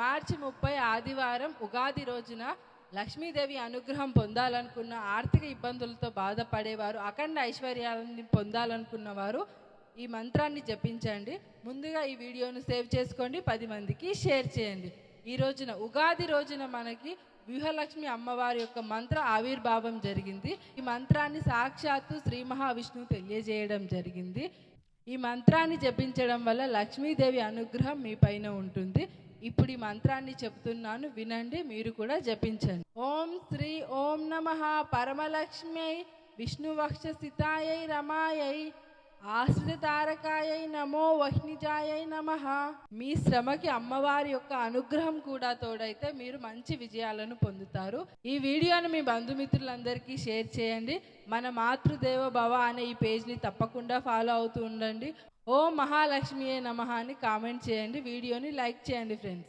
మార్చి ముప్పై ఆదివారం ఉగాది రోజున లక్ష్మీదేవి అనుగ్రహం పొందాలనుకున్న ఆర్థిక ఇబ్బందులతో బాధపడేవారు అఖండ ఐశ్వర్యాలని పొందాలనుకున్న వారు ఈ మంత్రాన్ని జపించండి. ముందుగా ఈ వీడియోను సేవ్ చేసుకోండి పది మందికి షేర్ చేయండి. ఈ రోజున ఉగాది రోజున మనకి వ్యూహలక్ష్మి అమ్మవారి యొక్క మంత్ర ఆవిర్భావం జరిగింది. ఈ మంత్రాన్ని సాక్షాత్తు శ్రీ మహావిష్ణువు తెలియజేయడం జరిగింది. ఈ మంత్రాన్ని జపించడం వల్ల లక్ష్మీదేవి అనుగ్రహం మీ పైన ఉంటుంది. ఇప్పుడు ఈ మంత్రాన్ని చెప్తున్నాను వినండి మీరు కూడా జపించండి. ఓం శ్రీ ఓం నమ పరమలక్ష్మ్యై విష్ణువక్షసితాయై రమాయై ఆశ్రిత తారకాయై నమో వహ్నిజాయై నమ. మీ శ్రమకి అమ్మవారి యొక్క అనుగ్రహం కూడా తోడైతే మీరు మంచి విజయాలను పొందుతారు. ఈ వీడియోను మీ బంధుమిత్రులందరికీ షేర్ చేయండి. మన మాతృదేవ భవ అనే ఈ పేజ్ని తప్పకుండా ఫాలో అవుతూ ఉండండి. ఓ మహాలక్ష్మియే నమ అని కామెంట్ చేయండి వీడియోని లైక్ చేయండి ఫ్రెండ్స్.